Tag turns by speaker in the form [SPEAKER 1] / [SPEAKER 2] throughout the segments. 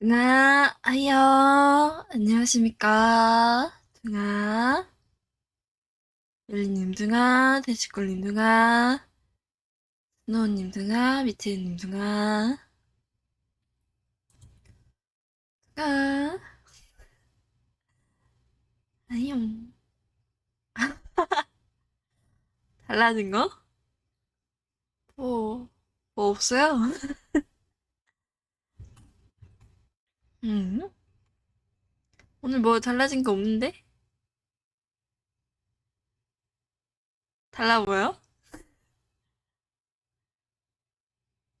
[SPEAKER 1] 둥아, 아이요. 안녕하십니까. 둥아. 릴리님 둥아, 대치골님 둥아, 스노우님 둥아, 미트님 둥아. 둥아. 아이요. 달라진 거? 뭐, 뭐 없어요? 음? 오늘 뭐 달라진 거 없는데? 달라 보여?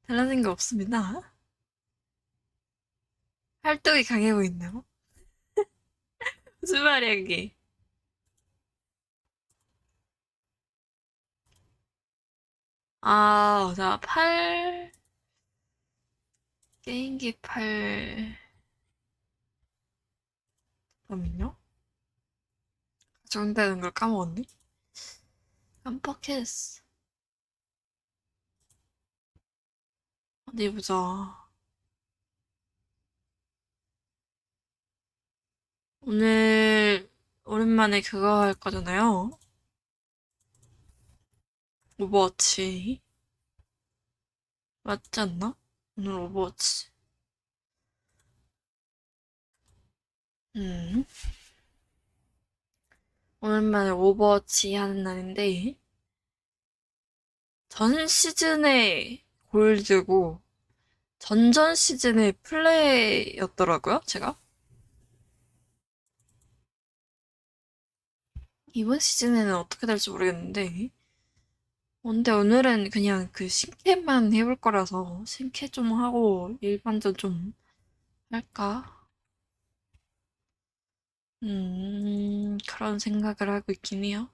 [SPEAKER 1] 달라진 거 없습니다. 활동이 강해 보인다고? 무슨 말이야, 그게? 아, 자, 팔, 게임기 팔, 잠깐만요. 가져온다는 걸 까먹었네? 깜빡했어. 어디 보자. 오늘 오랜만에 그거 할 거잖아요. 오버워치. 맞지 않나? 오늘 오버워치. 음. 오랜만에 오버워치 하는 날인데, 전 시즌에 골드고, 전전 시즌에 플레이였더라고요, 제가. 이번 시즌에는 어떻게 될지 모르겠는데, 근데 오늘은 그냥 그 신캐만 해볼 거라서, 신캐 좀 하고, 일반전 좀 할까? 음, 그런 생각을 하고 있긴 해요.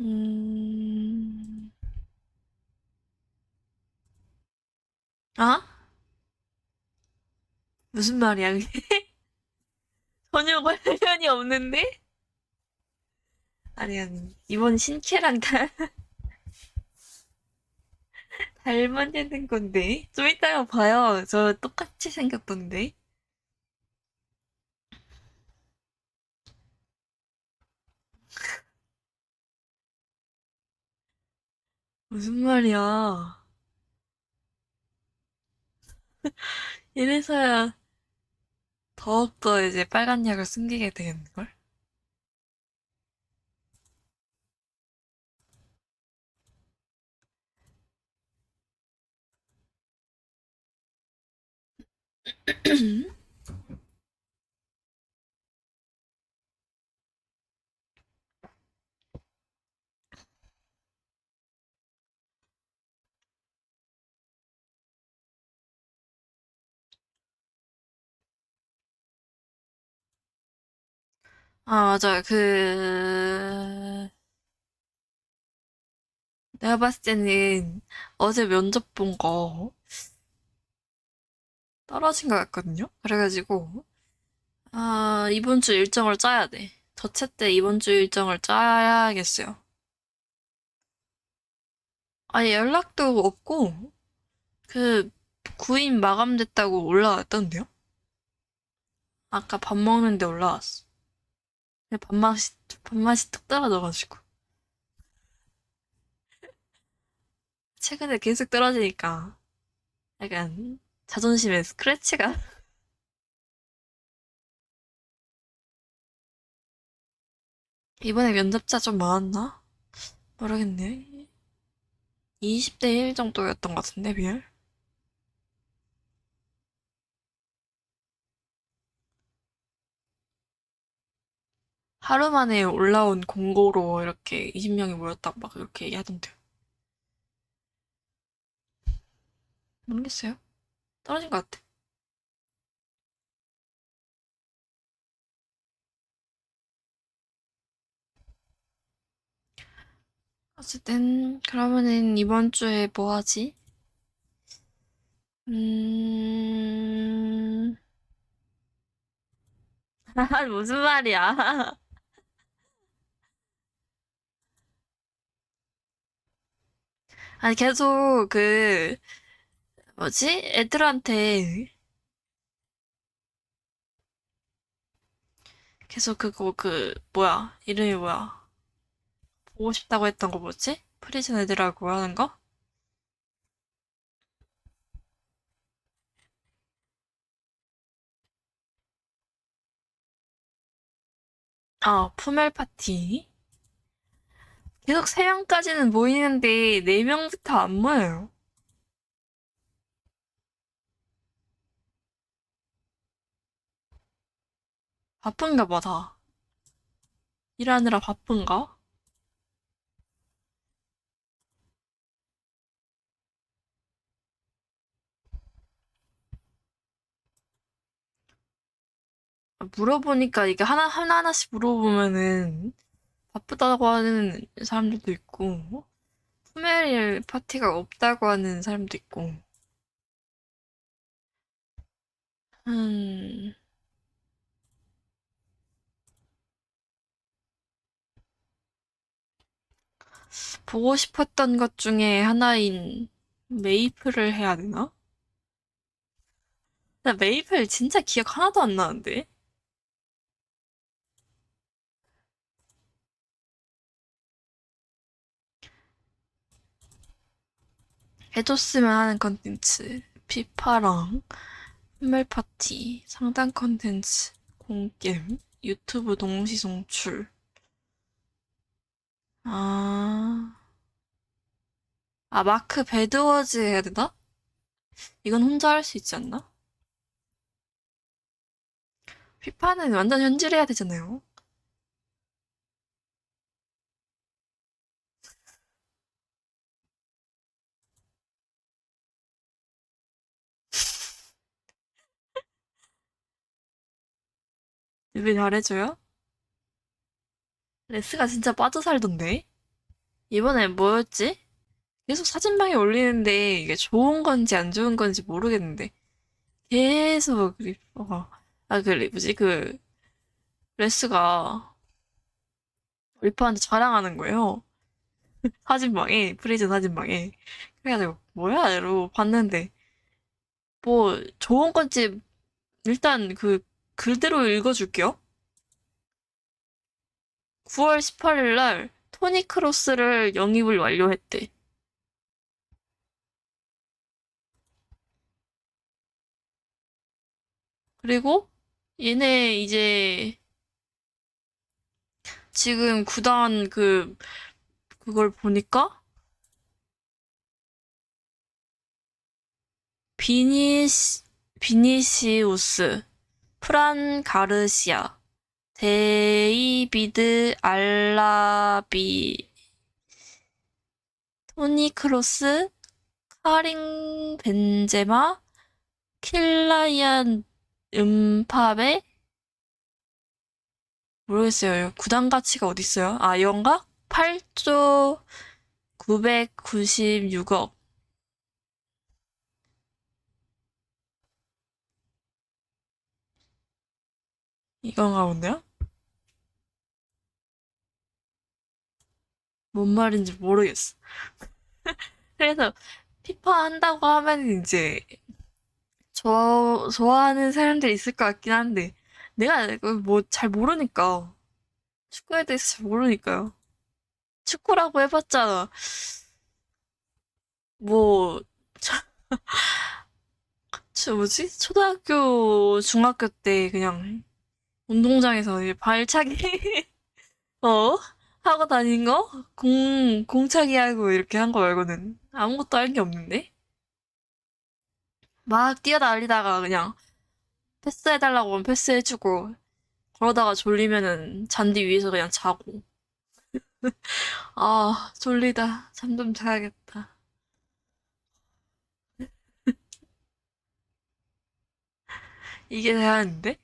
[SPEAKER 1] 음, 아? 무슨 말이야? 전혀 관련이 없는데? 아니, 아니. 이번 신캐랑 다 닮아지는 건데. 좀 이따가 봐요. 저 똑같이 생겼던데. 무슨 말이야. 이래서야 더욱더 이제 빨간 약을 숨기게 되겠는걸? 아, 맞아. 그, 내가 봤을 때는 어제 면접 본 거 떨어진 것 같거든요? 그래가지고, 아, 이번 주 일정을 짜야 돼. 저체 때 이번 주 일정을 짜야겠어요. 아니, 연락도 없고, 그, 구인 마감됐다고 올라왔던데요? 아까 밥 먹는데 올라왔어. 근데 밥맛이, 밥맛이 뚝 떨어져가지고. 최근에 계속 떨어지니까, 약간, 자존심에 스크래치가. 이번에 면접자 좀 많았나? 모르겠네. 20대 1 정도였던 것 같은데, 비율? 하루 만에 올라온 공고로 이렇게 20명이 모였다고 막 이렇게 얘기하던데요. 모르겠어요. 떨어진 것 같아. 어쨌든, 그러면은 이번 주에 뭐 하지? 음, 무슨 말이야? 아니, 계속 그, 뭐지? 애들한테 계속 그거 그, 뭐야? 이름이 뭐야? 보고 싶다고 했던 거 뭐지? 프리즌 애들하고 하는 거? 아, 품엘 파티. 계속 3명까지는 모이는데 4명부터 안 모여요. 바쁜가 봐, 다. 일하느라 바쁜가? 물어보니까 이게 하나, 하나하나씩 물어보면은 바쁘다고 하는 사람들도 있고, 품멜 파티가 없다고 하는 사람도 있고, 음, 보고 싶었던 것 중에 하나인 메이플을 해야 되나? 나 메이플 진짜 기억 하나도 안 나는데? 해줬으면 하는 컨텐츠. 피파랑 홈멜 파티, 상단 컨텐츠, 공겜, 유튜브 동시 송출. 아, 아, 마크 배드워즈 해야 되나? 이건 혼자 할 수 있지 않나? 피파는 완전 현질해야 되잖아요. 왜 잘해줘요? 레스가 진짜 빠져 살던데? 이번에 뭐였지? 계속 사진방에 올리는데 이게 좋은 건지 안 좋은 건지 모르겠는데. 계속 리퍼가 아그 뭐지? 그 레스가 리퍼한테 자랑하는 거예요. 사진방에 프리즌 사진방에. 그래가지고 뭐야? 이러고 봤는데 뭐 좋은 건지 일단 그 그대로 읽어줄게요 9월 18일 날 토니 크로스를 영입을 완료했대. 그리고 얘네 이제 지금 구단 그 그걸 보니까 비니시 비니시우스, 프란 가르시아, 데이비드 알라비, 토니 크로스, 카린 벤제마, 킬라이안 음파베 모르겠어요. 구단 가치가 어디 있어요? 아, 이건가? 8조 996억. 이건가 본데요? 뭔 말인지 모르겠어. 그래서 피파 한다고 하면 이제 저 좋아하는 사람들이 있을 것 같긴 한데 내가 뭐 잘 모르니까 축구에 대해서 잘 모르니까요. 축구라고 해봤자 뭐 저 뭐지? 초등학교, 중학교 때 그냥 운동장에서 발차기 어? 하고 다닌 거? 공, 공차기 하고 이렇게 한 거 말고는 아무것도 할게 없는데? 막 뛰어다니다가 그냥 패스해달라고 하면 패스해주고 그러다가 졸리면은 잔디 위에서 그냥 자고 아 졸리다 잠 좀 자야겠다 이게 대안인데?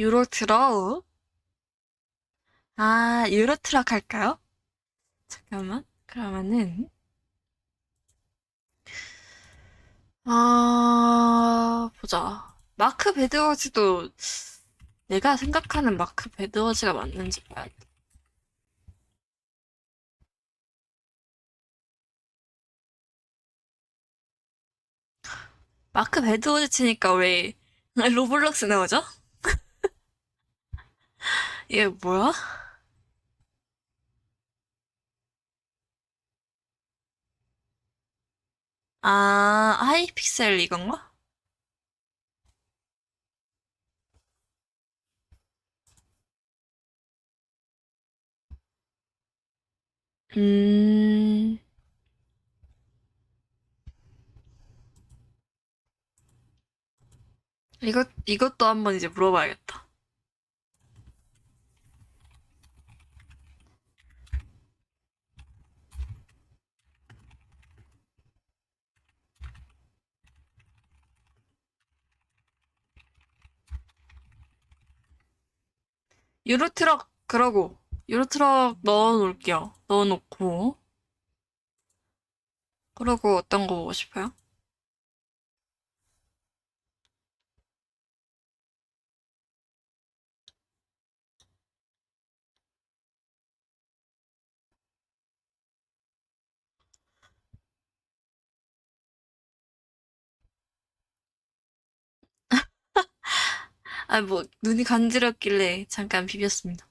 [SPEAKER 1] 유로 들어? 아, 유로트럭 할까요? 잠깐만. 그러면은, 아, 보자. 마크 베드워즈도 내가 생각하는 마크 베드워즈가 맞는지 봐야 돼. 마크 베드워즈 치니까 왜 로블록스 나오죠? 이게 뭐야? 아, 하이픽셀 이건가? 음, 이것, 이것도 한번 이제 물어봐야겠다. 유로트럭, 그러고, 유로트럭 넣어 놓을게요. 넣어 놓고. 그러고 어떤 거 보고 싶어요? 아, 뭐, 눈이 간지럽길래 잠깐 비볐습니다.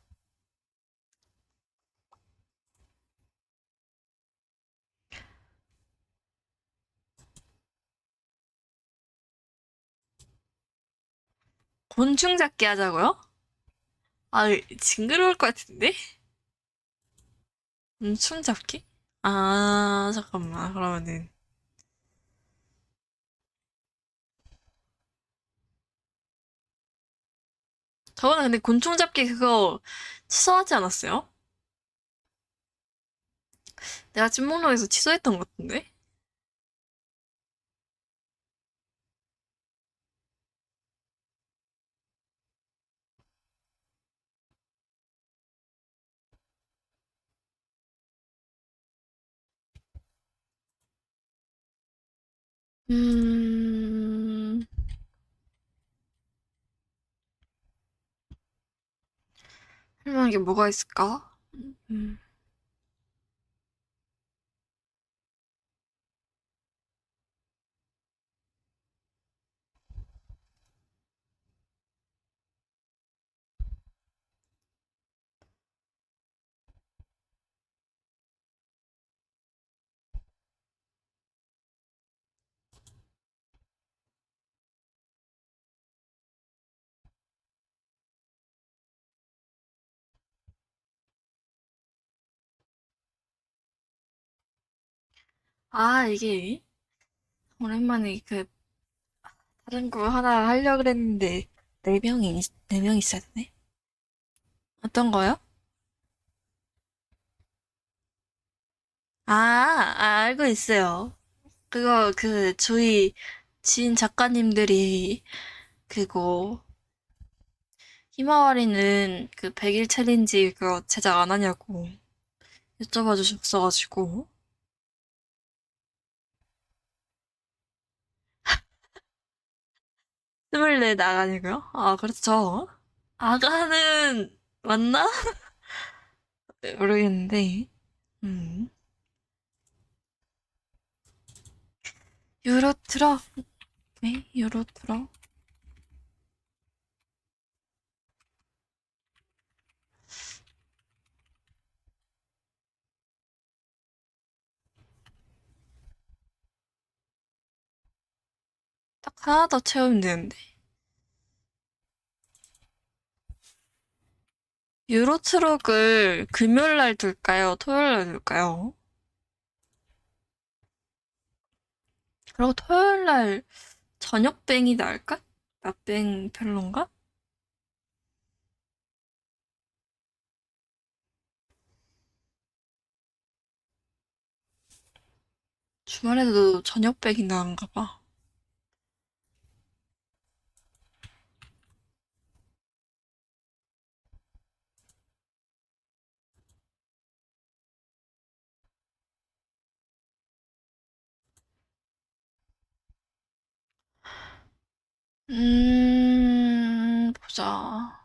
[SPEAKER 1] 곤충 잡기 하자고요? 아, 징그러울 것 같은데? 곤충 잡기? 아, 잠깐만. 그러면은. 저번에 근데 곤충 잡기 그거 취소하지 않았어요? 내가 찐목록에서 취소했던 것 같은데? 음, 할 만한 게 뭐가 있을까? 음. 아, 이게 오랜만에 그 다른 거 하나 하려고 그랬는데 네 명이 네 명 있어야 되네. 어떤 거요? 아, 아, 알고 있어요. 그거 그 저희 지인 작가님들이 그거 히마와리는 그 100일 챌린지 그거 제작 안 하냐고 여쭤봐 주셨어가지고 24 나가냐고요? 아, 그렇죠. 아가는 맞나? 모르겠는데. 음. 유로 트럭. 네, 유로 트럭. 하나 더 채우면 되는데. 유로 트럭을 금요일 날 둘까요? 토요일 날 둘까요? 그리고 토요일 날 저녁뱅이 나을까? 낮뱅 별론가? 주말에도 저녁뱅이 나은가 봐. 음, 보자.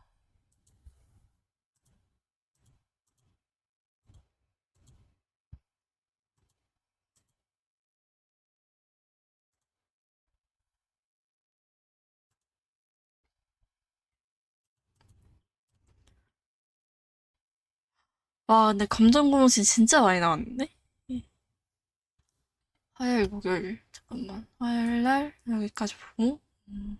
[SPEAKER 1] 와, 근데 감정 고무신 진짜 많이 나왔는데? 화요일, 목요일. 잠깐만. 화요일 날 여기까지 보고, 음,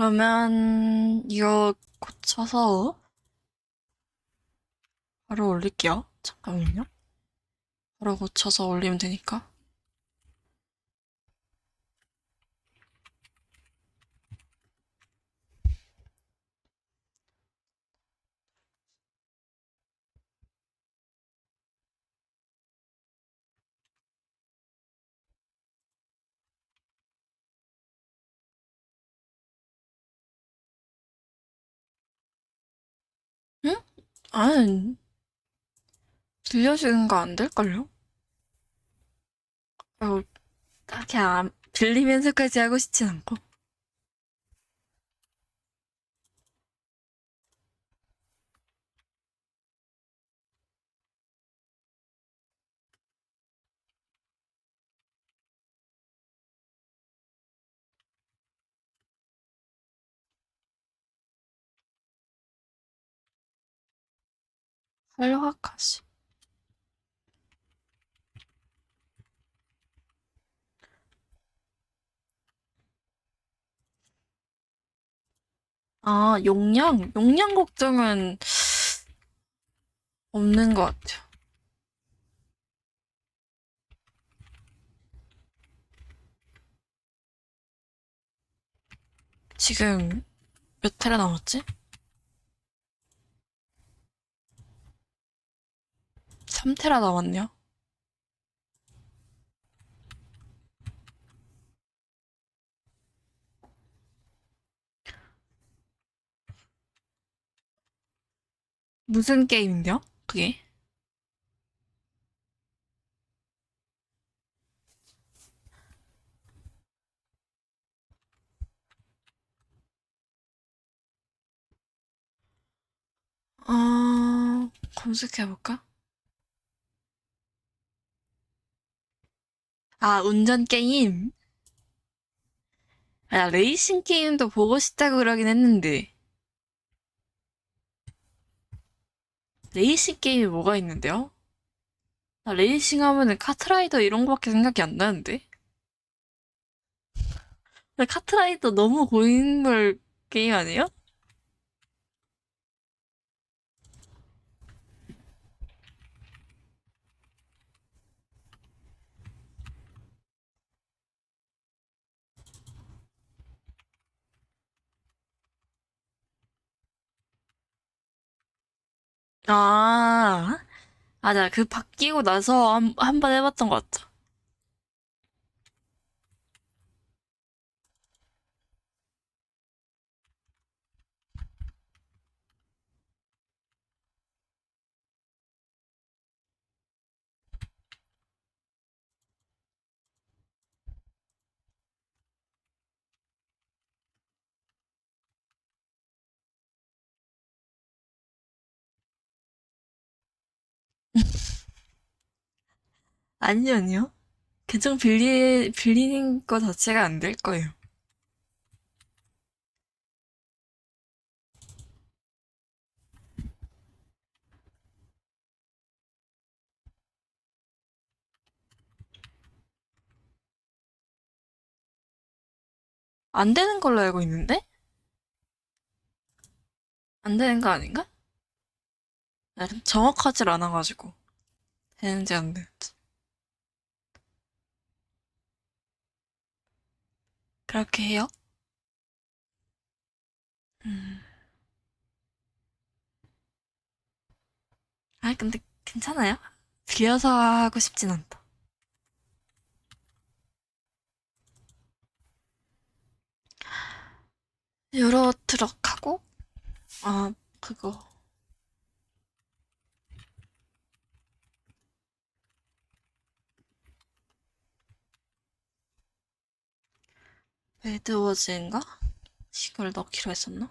[SPEAKER 1] 그러면 이거 고쳐서 바로 올릴게요. 잠깐만요. 바로 고쳐서 올리면 되니까. 응? 아니, 빌려주는 거 안 될걸요? 어, 딱히 안, 빌리면서까지 하고 싶진 않고. 활화까지. 아, 용량? 용량 걱정은 없는 것 같아요. 지금 몇 테라 남았지? 3테라 남았네요. 무슨 게임인데요? 그게? 어, 검색해볼까? 아, 운전 게임? 아, 레이싱 게임도 보고 싶다고 그러긴 했는데. 레이싱 게임이 뭐가 있는데요? 나 레이싱 하면은 카트라이더 이런 거밖에 생각이 안 나는데? 카트라이더 너무 고인물 게임 아니에요? 아, 맞아. 그 바뀌고 나서 한, 한 번 해봤던 것 같아. 아니요, 아니요. 계정 빌리, 빌리는 거 자체가 안 될 거예요. 안 되는 걸로 알고 있는데? 안 되는 거 아닌가? 정확하질 않아가지고. 되는지 안 되는지. 그렇게 해요? 음. 아, 근데 괜찮아요. 빌려서 하고 싶진 않다. 유로 트럭 하고, 아, 그거. 배드워즈인가? 이걸 넣기로 했었나?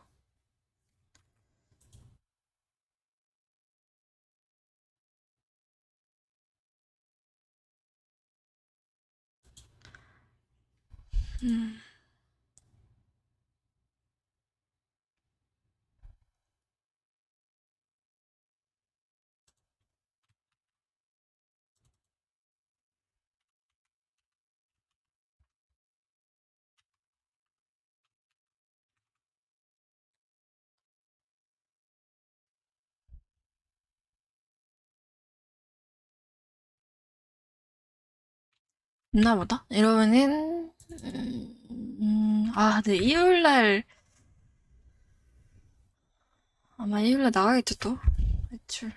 [SPEAKER 1] 음. 있나 보다? 이러면은, 음, 음, 아, 근데 일요일날, 아마 일요일날 나가겠지, 또. 외출.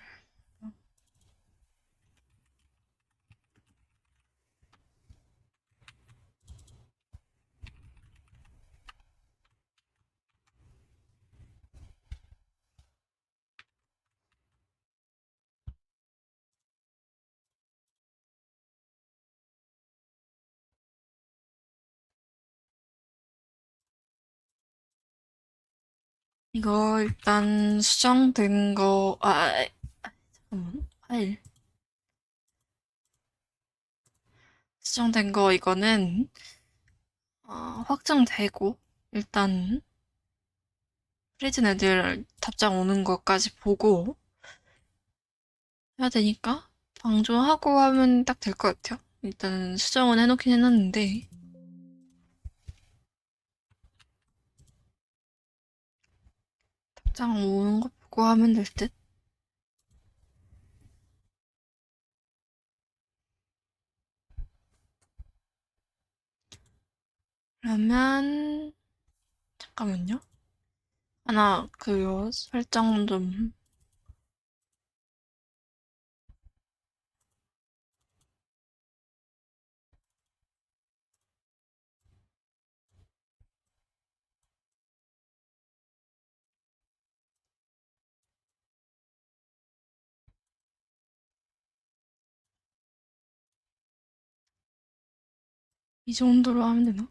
[SPEAKER 1] 이거 일단 수정된 거, 아, 아, 잠깐만. 파일. 수정된 거, 이거는, 어, 확정되고, 일단, 프리즌 애들 답장 오는 것까지 보고 해야 되니까, 방조하고 하면 딱 될 것 같아요. 일단 수정은 해놓긴 해놨는데, 답장 오는 거 보고 하면 될 듯? 그러면, 잠깐만요. 하나, 그, 설정 좀, 이 정도로 하면 되나?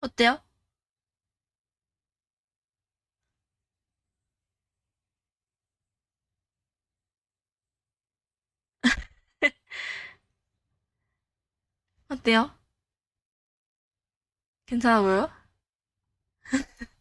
[SPEAKER 1] 어때요? 어때요? 괜찮아 보여?